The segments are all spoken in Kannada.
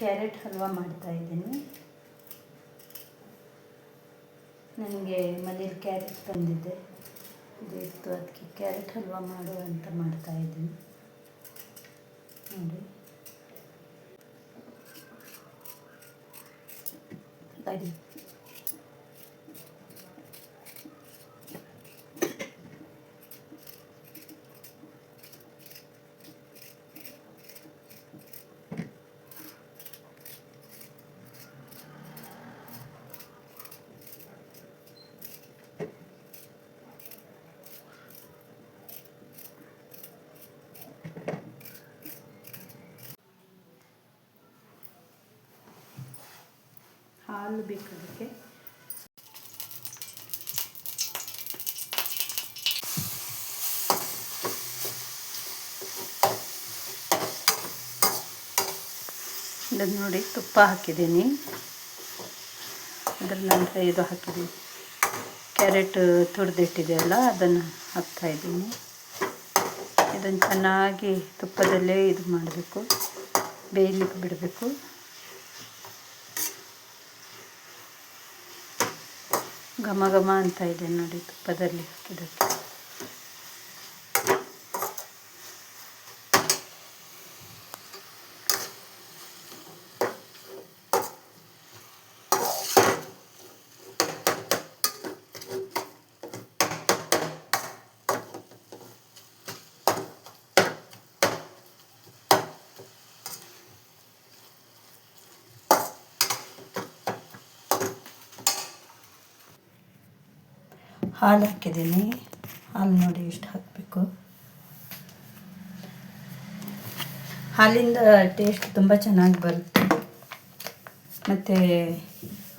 ಕ್ಯಾರೆಟ್ ಹಲ್ವಾ ಮಾಡ್ತಾಯಿದ್ದೀನಿ ನನಗೆ ಮನೇಲಿ ಕ್ಯಾರೆಟ್ ಬಂದಿದೆ ಇದು ಇತ್ತು. ಅದಕ್ಕೆ ಕ್ಯಾರೆಟ್ ಹಲ್ವಾ ಮಾಡು ಅಂತ ಮಾಡ್ತಾ ಇದ್ದೀನಿ. ನೋಡಿ. ಅಡಿ ಹಾಲು ಬೇಕು ಅದಕ್ಕೆ ಇದನ್ನು ನೋಡಿ, ತುಪ್ಪ ಹಾಕಿದ್ದೀನಿ. ಅದ್ರ ನಂತರ ಇದು ಹಾಕಿದ್ದೀನಿ. ಕ್ಯಾರೆಟ್ ತುರಿದಿಟ್ಟಿದೆಯಲ್ಲ ಅದನ್ನು ಹಾಕ್ತಾಯಿದ್ದೀನಿ ಇದನ್ನು ಚೆನ್ನಾಗಿ ತುಪ್ಪದಲ್ಲೇ ಇದು ಮಾಡಬೇಕು. ಬೇಯಲಿಕ್ಕೆ ಬಿಡಬೇಕು. ಘಮ ಘಮ ಅಂತ ಇದೆ ನೋಡಿ ತುಪ್ಪದಲ್ಲಿ ಹಾಕಿದ್ದಕ್ಕೆ ಹಾಲು ಹಾಕಿದ್ದೀನಿ. ಹಾಲು ನೋಡಿ ಎಷ್ಟು ಹಾಕಬೇಕು. ಹಾಲಿಂದ ಟೇಸ್ಟ್ ತುಂಬ ಚೆನ್ನಾಗಿ ಬರುತ್ತೆ. ಮತ್ತು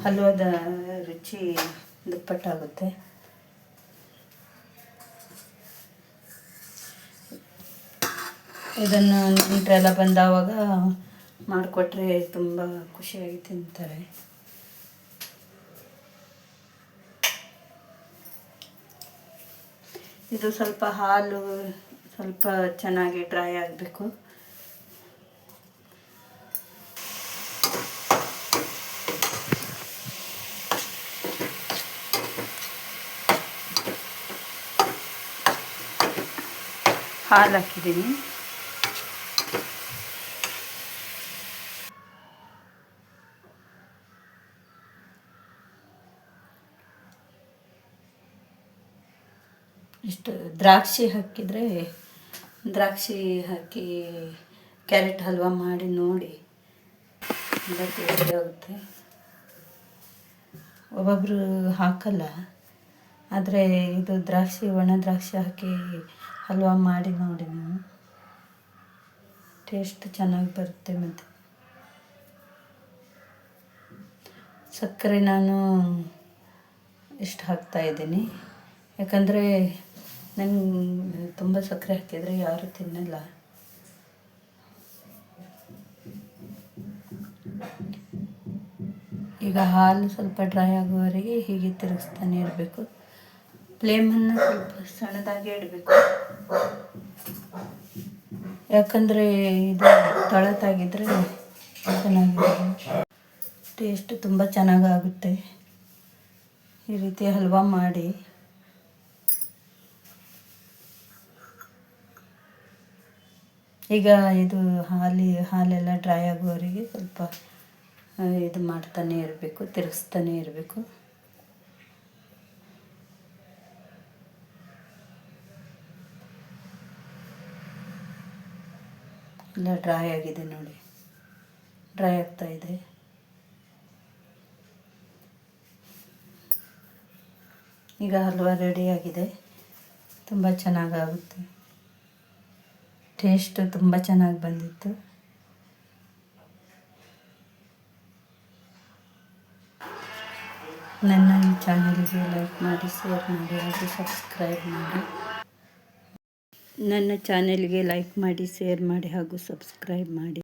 ಹಲ್ವಾದ ರುಚಿ ದುಪ್ಪಟ್ಟಾಗುತ್ತೆ ಇದನ್ನು ನೆಂಟರೆಲ್ಲ ಬಂದಾವಾಗ ಮಾಡಿಕೊಟ್ರೆ ತುಂಬ ಖುಷಿಯಾಗಿ ತಿಂತಾರೆ. ಇದು ಸ್ವಲ್ಪ ಹಾಲು ಸ್ವಲ್ಪ ಚೆನ್ನಾಗಿ ಡ್ರೈ ಆಗಬೇಕು. ಹಾಲು ಹಾಕಿದ್ದೀನಿ. ಇಷ್ಟು ದ್ರಾಕ್ಷಿ ಹಾಕಿದರೆ ದ್ರಾಕ್ಷಿ ಹಾಕಿ ಕ್ಯಾರೆಟ್ ಹಲ್ವಾ ಮಾಡಿ ನೋಡಿ ಆಗುತ್ತೆ. ಒಬ್ಬೊಬ್ಬರು ಹಾಕಲ್ಲ, ಆದರೆ ಇದು ದ್ರಾಕ್ಷಿ, ಒಣ ದ್ರಾಕ್ಷಿ ಹಾಕಿ ಹಲ್ವಾ ಮಾಡಿ ನೋಡಿ ನಾನು ಟೇಸ್ಟ್ ಚೆನ್ನಾಗಿ ಬರುತ್ತೆ ಮತ್ತು. ಸಕ್ಕರೆ ನಾನು ಇಷ್ಟು ಹಾಕ್ತಾಯಿದ್ದೀನಿ ಯಾಕಂದರೆ ನಂಗೆ ತುಂಬ ಸಕ್ಕರೆ ಹಾಕಿದರೆ ಯಾರು ತಿನ್ನಲ್ಲ. ಈಗ ಹಾಲು ಸ್ವಲ್ಪ ಡ್ರೈ ಆಗುವವರೆಗೆ ಹೀಗೆ ತಿರುಗಿಸ್ತಾನೆ ಇರಬೇಕು. ಫ್ಲೇಮನ್ನು ಸ್ವಲ್ಪ ಸಣ್ಣದಾಗಿ ಇಡಬೇಕು. ಯಾಕಂದರೆ ಇದು ತಳತಾಗಿದ್ದರೆ ಚೆನ್ನಾಗಿದೆ ಟೇಸ್ಟ್ ತುಂಬ ಚೆನ್ನಾಗಾಗುತ್ತೆ. ಈ ರೀತಿ ಹಲ್ವಾ ಮಾಡಿ. ಈಗ ಇದು ಹಾಲಿ, ಹಾಲೆಲ್ಲ ಡ್ರೈ ಆಗುವವರೆಗೆ ಸ್ವಲ್ಪ ಇದು ಮಾಡ್ತಾನೆ ಇರಬೇಕು, ತಿರುಗಿಸ್ತಾನೆ ಇರಬೇಕು. ಎಲ್ಲ ಡ್ರೈ ಆಗಿದೆ ನೋಡಿ. ಡ್ರೈ ಆಗ್ತಾ ಇದೆ. ಈಗ ಹಲ್ವಾ ರೆಡಿಯಾಗಿದೆ ತುಂಬ ಚೆನ್ನಾಗಾಗುತ್ತೆ. ಟೇಸ್ಟ್ ತುಂಬ ಚೆನ್ನಾಗಿ ಬಂದಿತ್ತು. ನನ್ನ ಈ ಚಾನಲ್ಗೆ ಲೈಕ್ ಮಾಡಿ ಶೇರ್ ಮಾಡಿ ಹಾಗೂ ಸಬ್ಸ್ಕ್ರೈಬ್ ಮಾಡಿ. ನನ್ನ ಚಾನೆಲ್ಗೆ ಲೈಕ್ ಮಾಡಿ ಶೇರ್ ಮಾಡಿ ಹಾಗೂ ಸಬ್ಸ್ಕ್ರೈಬ್ ಮಾಡಿ.